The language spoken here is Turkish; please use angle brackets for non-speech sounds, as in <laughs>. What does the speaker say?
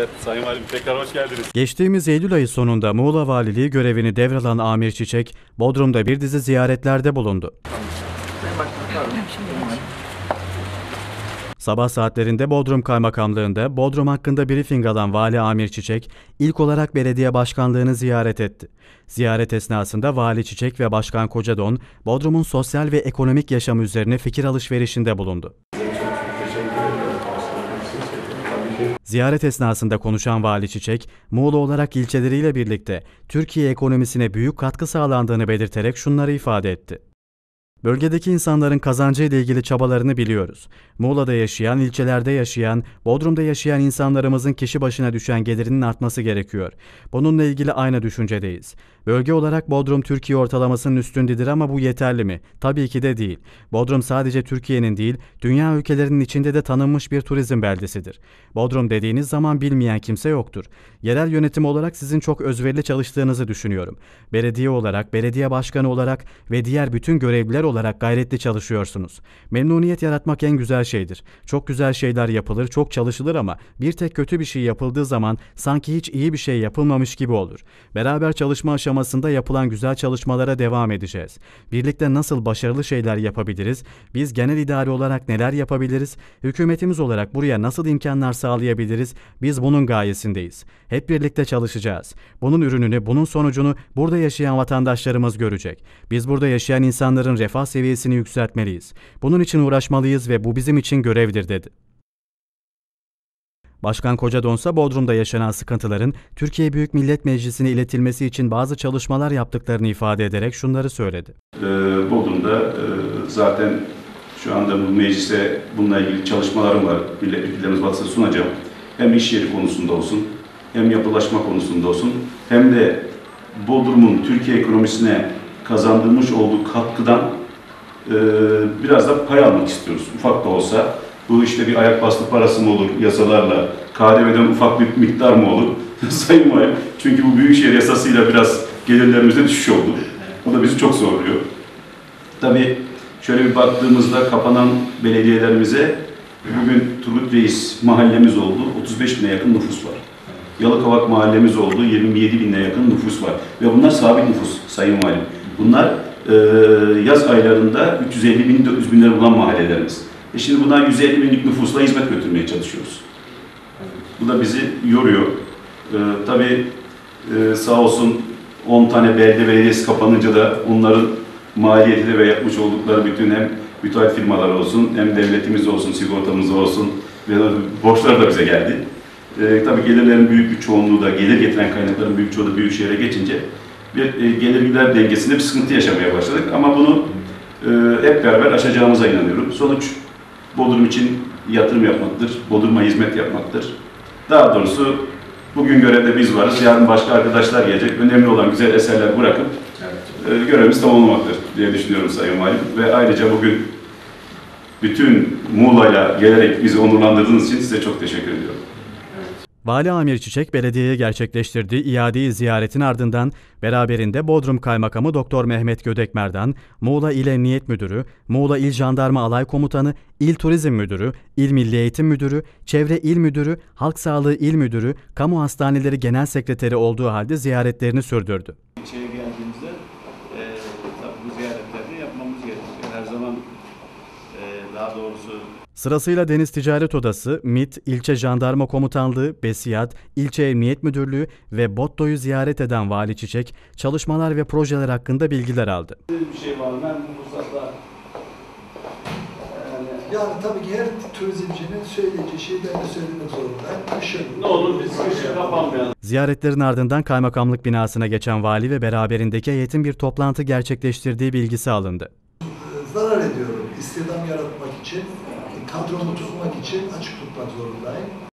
Evet Sayın Valim tekrar hoş geldiniz. Geçtiğimiz Eylül ayı sonunda Muğla Valiliği görevini devralan Amir Çiçek, Bodrum'da bir dizi ziyaretlerde bulundu. Sabah saatlerinde Bodrum Kaymakamlığı'nda Bodrum hakkında briefing alan Vali Amir Çiçek, ilk olarak belediye başkanlığını ziyaret etti. Ziyaret esnasında Vali Çiçek ve Başkan Kocadon, Bodrum'un sosyal ve ekonomik yaşamı üzerine fikir alışverişinde bulundu. Ziyaret esnasında konuşan Vali Çiçek, Muğla olarak ilçeleriyle birlikte Türkiye ekonomisine büyük katkı sağlandığını belirterek şunları ifade etti. Bölgedeki insanların kazancı ile ilgili çabalarını biliyoruz. Muğla'da yaşayan, ilçelerde yaşayan, Bodrum'da yaşayan insanlarımızın kişi başına düşen gelirinin artması gerekiyor. Bununla ilgili aynı düşüncedeyiz. Bölge olarak Bodrum Türkiye ortalamasının üstündedir ama bu yeterli mi? Tabii ki de değil. Bodrum sadece Türkiye'nin değil, dünya ülkelerinin içinde de tanınmış bir turizm beldesidir. Bodrum dediğiniz zaman bilmeyen kimse yoktur. Yerel yönetim olarak sizin çok özverili çalıştığınızı düşünüyorum. Belediye olarak, belediye başkanı olarak ve diğer bütün görevliler olarak gayretli çalışıyorsunuz. Memnuniyet yaratmak en güzel şeydir. Çok güzel şeyler yapılır, çok çalışılır ama bir tek kötü bir şey yapıldığı zaman sanki hiç iyi bir şey yapılmamış gibi olur. Beraber çalışma aşamasında yapılan güzel çalışmalara devam edeceğiz. Birlikte nasıl başarılı şeyler yapabiliriz? Biz genel idare olarak neler yapabiliriz? Hükümetimiz olarak buraya nasıl imkanlar sağlayabiliriz? Biz bunun gayesindeyiz. Hep birlikte çalışacağız. Bunun ürününü, bunun sonucunu burada yaşayan vatandaşlarımız görecek. Biz burada yaşayan insanların refah seviyesini yükseltmeliyiz. Bunun için uğraşmalıyız ve bu bizim için görevdir dedi. Başkan Kocadonsa Bodrum'da yaşanan sıkıntıların Türkiye Büyük Millet Meclisi'ne iletilmesi için bazı çalışmalar yaptıklarını ifade ederek şunları söyledi. Ee, Bodrum'da e, zaten şu anda bu meclise bununla ilgili çalışmalarım var. Milletvekillerimiz varsa sunacağım. Hem iş yeri konusunda olsun, hem yapılaşma konusunda olsun, hem de Bodrum'un Türkiye ekonomisine kazandırmış olduğu katkıdan e, biraz da pay almak istiyoruz. Ufak da olsa. Bu işte bir ayak bastı parası mı olur yasalarla, KDV'den ufak bir miktar mı olur? <laughs> Sayın Valim, çünkü bu Büyükşehir yasasıyla biraz gelirlerimizde düşüş oldu. Bu da bizi çok zorluyor. Tabii şöyle bir baktığımızda kapanan belediyelerimize bugün Turgut Reis mahallemiz oldu. 35 bine yakın nüfus var. Yalıkavak mahallemiz oldu. 27 bine yakın nüfus var. Ve bunlar sabit nüfus Sayın Valim. Bunlar e, yaz aylarında 350 bin 400 binleri bulan mahallelerimiz. E şimdi bundan 150 binlik nüfusla hizmet götürmeye çalışıyoruz. Bu da bizi yoruyor. E, tabii e, sağ olsun 10 tane belde belediyesi kapanınca da onların maliyeti ve yapmış oldukları bütün hem müteahhit firmalar olsun, hem devletimiz olsun, sigortamız olsun ve borçlar da bize geldi. E, tabii gelirlerin büyük bir çoğunluğu da, gelir getiren kaynakların büyük çoğu da büyük şehre geçince bir e, gelir gider dengesinde bir sıkıntı yaşamaya başladık. Ama bunu e, hep beraber aşacağımıza inanıyorum. Sonuç Bodrum için yatırım yapmaktır, Bodrum'a hizmet yapmaktır. Daha doğrusu bugün görevde biz varız, yarın başka arkadaşlar gelecek. Önemli olan güzel eserler bırakıp e, görevimiz tamamlamaktır diye düşünüyorum Sayın Valim. Ve ayrıca bugün bütün Muğla'yla gelerek bizi onurlandırdığınız için size çok teşekkür ediyorum. Vali Amir Çiçek belediyeye gerçekleştirdiği iadeyi ziyaretin ardından beraberinde Bodrum Kaymakamı Doktor Mehmet Gödekmer'dan, Muğla İl Emniyet Müdürü, Muğla İl Jandarma Alay Komutanı, İl Turizm Müdürü, İl Milli Eğitim Müdürü, Çevre İl Müdürü, Halk Sağlığı İl Müdürü, Kamu Hastaneleri Genel Sekreteri olduğu halde ziyaretlerini sürdürdü. İlçeye geldiğimizde e, tabii bu ziyaretlerini yapmamız gerekiyor. Her zaman e, doğrusu Sırasıyla Deniz Ticaret Odası, MİT, İlçe Jandarma Komutanlığı, Besiyat, İlçe Emniyet Müdürlüğü ve Botto'yu ziyaret eden Vali Çiçek, çalışmalar ve projeler hakkında bilgiler aldı. bir şey var. Ben bu fırsatla yani Yani tabii ki her turizmcinin söyleyeceği şeyi ben de söylemek zorundayım. Kışın. ne olur biz kışı kapanmayalım. Ziyaretlerin ardından kaymakamlık binasına geçen vali ve beraberindeki heyetin bir toplantı gerçekleştirdiği bilgisi alındı. Zarar ediyorum. İstihdam yaratmak için, kadromu tutmak için açık tutmak zorundayım.